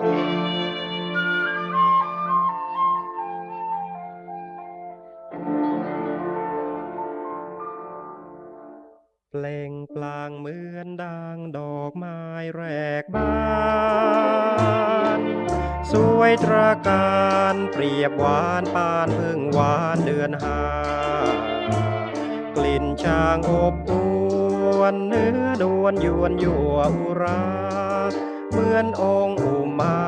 เปล่งปลั่งเหมือนดังดอกไม้แรกบาน สวยตระการเปรียบหวานปานพึ่งหวานเดือนหากลิ่นช่างอบอวนเนื้อดวนยวนยั่วอุรา เหมือนองค์อุมา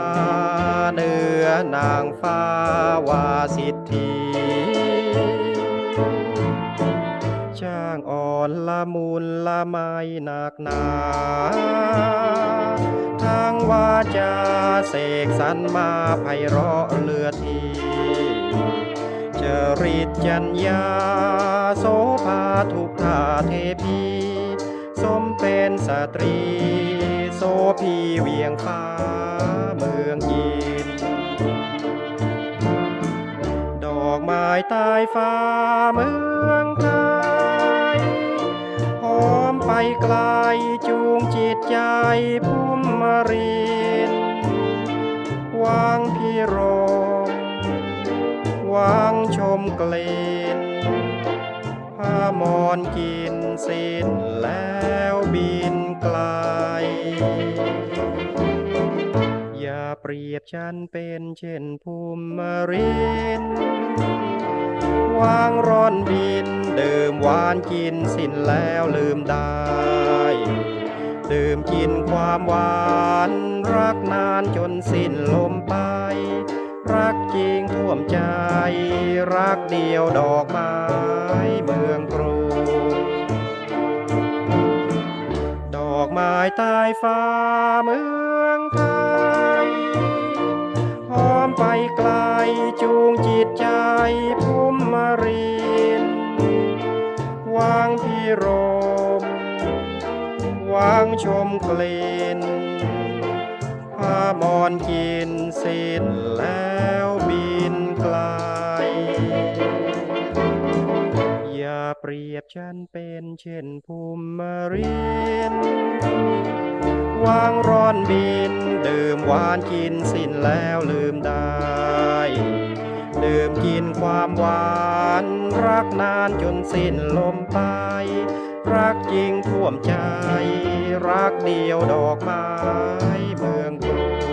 เนื้อนางฟ้าวาสิทธีช่างอ่อนละมุนละไมหนักหนาทางวาจาเสกสรรมาไพเราะเลือทีจริตจัญญาโสภาทุกทาเทพี สมเป็นสตรี โสพีเวียงฟ้าเมืองยินดอกไม้ใต้ฟ้าเมืองไทยหอมไปไกลจูงจิตใจพุ่มมารินวางพิรมวางชมกลิ่น ผ้ามอนกินสิ้นแล้วบินไกล อย่าเปรียบฉันเป็นเช่นภูมิมรินวางร่อนบินดื่มหวานกินสิ้นแล้วลืมได้ดื่มกินความหวานรักนานจนสิ้นลมไป รักจริงท่วมใจ รักเดียวดอกไม้เมื่อ ฟ้าเมืองไทยหอมไปไกลจูงจิตใจพุ่มมารินวางพิรมวางชมกลิ่นผ้ามอนกินสิ้นแล้ว บฉันเป็นเช่นภูมิมารินวางร้อนบิน ดื่มหวานกินสิ้นแล้วลืมได้ ดื่มกินความหวาน รักนานจนสิ้นลมไป รักจริงท่วมใจ รักเดียวดอกไม้เมืองกรุง